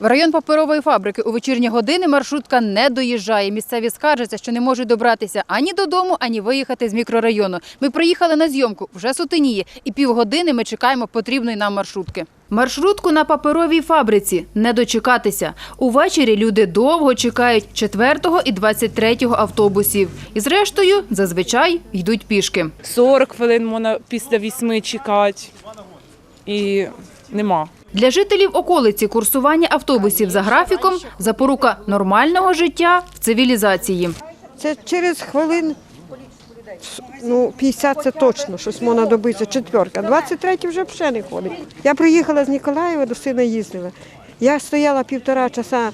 В район паперової фабрики у вечірні години маршрутка не доїжджає. Місцеві скаржаться, що не можуть добратися ані додому, ані виїхати з мікрорайону. Ми приїхали на зйомку, вже сутеніє, і півгодини ми чекаємо потрібної нам маршрутки. Маршрутку на паперовій фабриці не дочекатися. Увечері люди довго чекають 4 і 23 автобусів. І зрештою, зазвичай йдуть пішки. 40 хвилин можна після вісьми чекати. І нема. Для жителів околиці курсування автобусів за графіком – запорука нормального життя в цивілізації. Це через хвилин, ну, 50 це точно, щось можна добитися, четверка. 23 вже взагалі не ходить. Я приїхала з Ніколаєва, до сина їздила. Я стояла півтора часа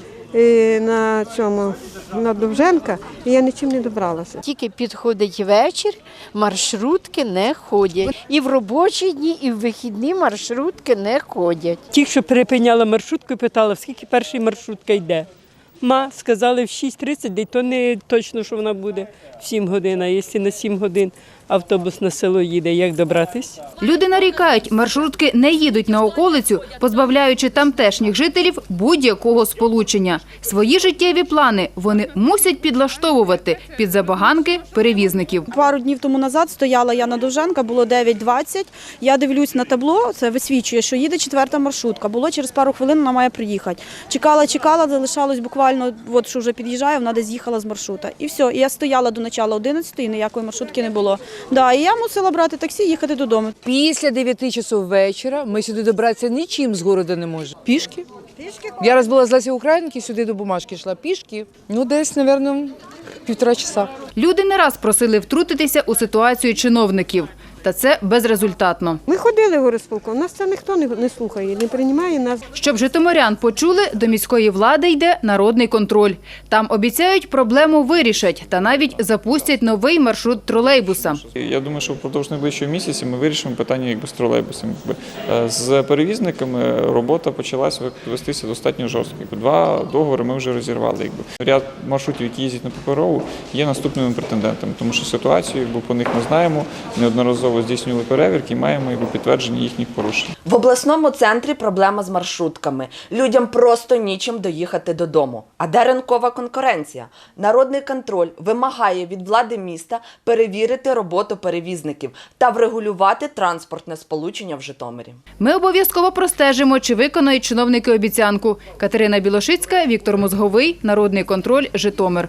на цьому, на Довженка, і я нічим не добралася. Тільки підходить вечір, маршрутки не ходять. І в робочі дні, і в вихідні маршрутки не ходять. Тільки що перепиняла маршрутку і питала, скільки перша маршрутка йде. Ма, сказали в 6.30, де то не точно, що вона буде в 7 годин, а якщо на 7 годин автобус на село їде, як добратись? Люди нарікають, маршрутки не їдуть на околицю, позбавляючи тамтешніх жителів будь-якого сполучення. Свої життєві плани вони мусять підлаштовувати під забаганки перевізників. Пару днів тому назад стояла я на Довженка, було 9.20. Я дивлюсь на табло, це висвічує, що їде четверта маршрутка. Було через пару хвилин, вона має приїхати. Чекала, чекала, залишалось буквально, от що вже під'їжджає, вона десь з'їхала з маршрута. І все. І я стояла до начала 11 і ніякої маршрутки не було. Да, і я мусила брати таксі і їхати додому. Після 9 часов вечора ми сюди добратися нічим з города не можемо. Пішки? Я раз була з Лесі Українки, сюди до бумажки йшла пішки. Ну, десь, мабуть, півтора часа. Люди не раз просили втрутитися у ситуацію чиновників. Та це безрезультатно. Ми ходили в горисполком, нас це ніхто не, слухає, не приймає нас. Щоб житомирян почули, до міської влади йде народний контроль. Там обіцяють, проблему вирішать та навіть запустять новий маршрут тролейбуса. Я думаю, що впродовж найближчого місяця ми вирішимо питання якби з тролейбусами. Е, З перевізниками робота почалась вестися достатньо жорстко. Якби. Два договори ми вже розірвали. Якби. Ряд маршрутів, які їздять на паперову, є наступними претендентами, тому що ситуацію якби, по них ми знаємо, неодноразово здійснювали перевірки і маємо якби, підтвердження їхніх порушень. В обласному центрі проблема з маршрутками. Людям просто нічим доїхати додому. А де ринкова конкуренція? Народний контроль вимагає від влади міста перевірити роботу перевізників та врегулювати транспортне сполучення в Житомирі. Ми обов'язково простежимо, чи виконають чиновники обіцянку. Катерина Білошицька, Віктор Мозговий, Народний контроль, Житомир.